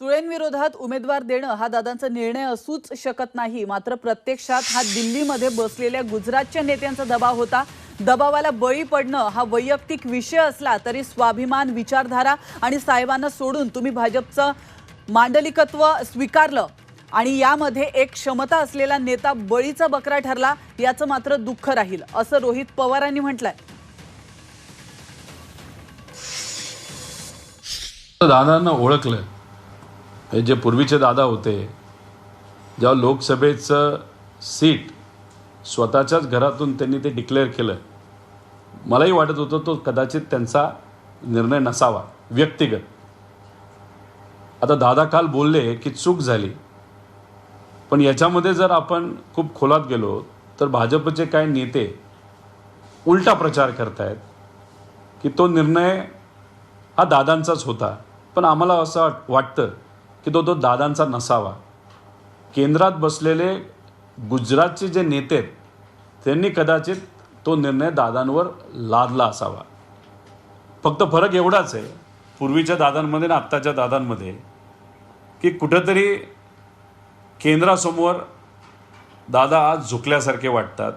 सुळेंविरोधात उमेदवार देणं हा दादांचा निर्णय असूच शकत नाही. मात्र प्रत्यक्षात हा दिल्लीमध्ये बसलेल्या गुजरातच्या नेत्यांचा दबाव होता. दबावाला बळी पडणं हा वैयक्तिक विषय असला तरी स्वाभिमान विचारधारा आणि साहेबांना सोडून तुम्ही भाजपचं मांडलिकत्व स्वीकारलं आणि यामध्ये एक क्षमता असलेला नेता बळीचा बकरा ठरला याचं मात्र दुःख राहील असं रोहित पवारांनी म्हटलंय. दादांना ओळखलं. हे जे पूर्वीचे दादा होते जेव्हा लोकसभेचं सीट स्वतःच्याच घरातून त्यांनी ते डिक्लेअर केलं मलाही वाटत होतं तो कदाचित त्यांचा निर्णय नसावा व्यक्तिगत. आता दादा काल बोलले की चूक झाली. पण याच्यामध्ये जर आपण खूप खोलात गेलो तर भाजपचे काही नेते उलटा प्रचार करतायत की तो निर्णय हा दादांचाच होता. पण आम्हाला असं वाट- वाटतं की तो तो दादांचा नसावा. केंद्रात बसलेले गुजरातचे जे नेते आहेत त्यांनी कदाचित तो निर्णय दादांवर लादला असावा. फक्त फरक एवढाच आहे पूर्वीच्या दादांमध्ये आणि आत्ताच्या दादांमध्ये की कुठंतरी केंद्रासमोर दादा आज झुकल्यासारखे वाटतात.